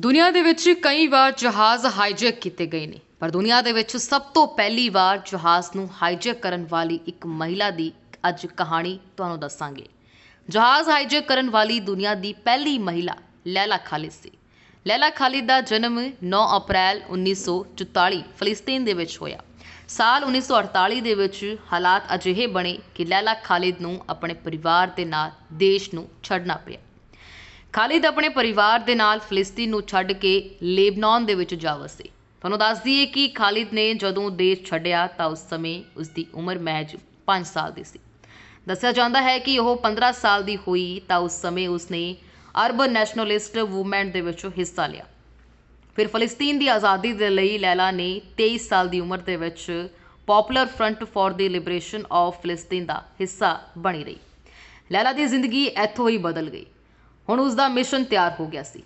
ਦੁਨੀਆ ਦੇ ਵਿੱਚ ਕਈ ਵਾਰ ਜਹਾਜ਼ ਹਾਈਜੈਕ ਕੀਤੇ ਗਏ ਨੇ, ਪਰ ਦੁਨੀਆ ਦੇ ਵਿੱਚ ਸਭ ਤੋਂ ਪਹਿਲੀ ਵਾਰ ਜਹਾਜ਼ ਨੂੰ ਹਾਈਜੈਕ ਕਰਨ ਵਾਲੀ ਇੱਕ ਮਹਿਲਾ ਦੀ ਅੱਜ ਕਹਾਣੀ ਤੁਹਾਨੂੰ ਦੱਸਾਂਗੇ। ਜਹਾਜ਼ ਹਾਈਜੈਕ ਕਰਨ ਵਾਲੀ ਦੁਨੀਆ ਦੀ ਪਹਿਲੀ ਮਹਿਲਾ ਲੈਲਾ ਖਾਲਿਦ ਸੀ। ਲੈਲਾ ਖਾਲਿਦ ਦਾ ਜਨਮ 9 ਅਪ੍ਰੈਲ 1944 ਫਲਸਤੀਨ ਦੇ ਵਿੱਚ ਹੋਇਆ। ਸਾਲ 1948 ਦੇ ਵਿੱਚ ਹਾਲਾਤ ਅਜਿਹੇ ਬਣੇ ਕਿ ਲੈਲਾ ਖਾਲਿਦ ਨੂੰ ਆਪਣੇ ਪਰਿਵਾਰ ਦੇ ਨਾਲ ਦੇਸ਼ ਨੂੰ ਛੱਡਣਾ ਪਿਆ। ਖਾਲਿਦ ਆਪਣੇ ਪਰਿਵਾਰ ਦੇ ਨਾਲ ਫਿਲਿਸਤੀਨ ਨੂੰ ਛੱਡ ਕੇ ਲੇਬਨਾਨ ਦੇ ਵਿੱਚ ਜਾ ਵਸੇ। ਤੁਹਾਨੂੰ ਦੱਸ ਦਈਏ ਕਿ ਖਾਲਿਦ ਨੇ ਜਦੋਂ ਦੇਸ਼ ਛੱਡਿਆ ਤਾਂ ਉਸ ਸਮੇਂ ਉਸ ਦੀ ਉਮਰ ਮਹਿਜ 5 ਸਾਲ ਦੀ ਸੀ। ਦੱਸਿਆ ਜਾਂਦਾ ਹੈ ਕਿ ਉਹ 15 ਸਾਲ ਦੀ ਹੋਈ ਤਾਂ ਉਸ ਸਮੇਂ ਉਸਨੇ ਅਰਬ ਨੈਸ਼ਨਲਿਸਟ ਮੂਵਮੈਂਟ ਦੇ ਵਿੱਚ ਹਿੱਸਾ ਲਿਆ। ਫਿਰ ਫਲਸਤੀਨ ਦੀ ਆਜ਼ਾਦੀ ਦੇ ਲਈ ਲੈਲਾ ਨੇ 23 ਸਾਲ ਦੀ ਉਮਰ ਦੇ ਵਿੱਚ Popular Front for the Liberation of ਫਲਸਤੀਨ ਦਾ ਹਿੱਸਾ ਬਣੀ ਰਹੀ। ਲੈਲਾ ਦੀ ਜ਼ਿੰਦਗੀ ਇੱਥੋਂ ਹੀ ਬਦਲ ਗਈ। ਹੁਣ ਉਸ ਦਾ ਮਿਸ਼ਨ ਤਿਆਰ ਹੋ ਗਿਆ ਸੀ।